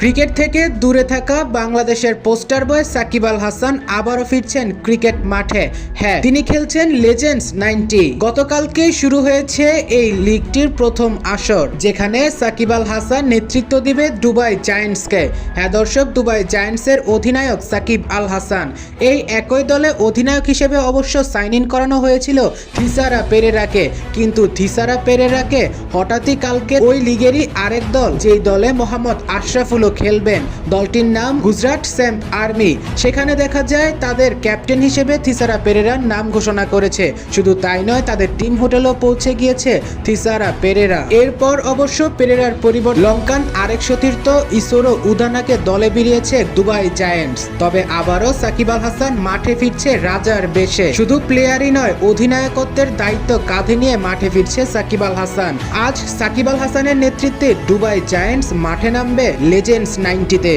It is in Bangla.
ক্রিকেট থেকে দূরে থাকা বাংলাদেশের পোস্টার বয় সাকিব আল হাসান আবারও ফিরছেন ক্রিকেট মাঠে। হ্যাঁ তিনি খেলছেন লেজেন্ডস নাইনটি। গতকালকে শুরু হয়েছে এই লিগটির প্রথম আসর, যেখানে সাকিব আল হাসান নেতৃত্ব দিবে দুবাই জায়ান্টসকে। হ্যাঁ দর্শক, দুবাই জায়ান্টসের অধিনায়ক সাকিব আল হাসান। এই একই দলে অধিনায়ক হিসেবে অবশ্য সাইন ইন করানো হয়েছিল থিসারা পেরেরাকে। কিন্তু থিসারা পেরেরাকে হঠাৎই কালকে ওই লিগেরই আরেক দল, যেই দলে মোহাম্মদ আশরাফুলও খেলবেন। দলটির নাম গুজরাট স্যাম্প আর্মি। সেখানে দেখা যায় তাদের ক্যাপ্টেন হিসেবে থিসারা পেরেরার নাম ঘোষণা করেছে। শুধু তাই নয়, তাদের টিম হোটেলও পৌঁছে গিয়েছে থিসারা পেরেরা। এরপর অবশ্য পেরেরার পরিবর্তে লঙ্কান আরেক সতীর্থ ইসোরো উদানাকে দলে বেরিয়েছে দুবাই জায়ান্টস। তবে আবারও সাকিব আল হাসান মাঠে ফিরছে রাজার বেশে। শুধু প্লেয়ারই নয়, অধিনায়কত্বের দায়িত্ব কাঁধে নিয়ে মাঠে ফিরছে সাকিব আল হাসান। আজ সাকিব আল হাসানের নেতৃত্বে দুবাই জায়ান্টস মাঠে নামবে লেজেন্ডস নাইনটিতে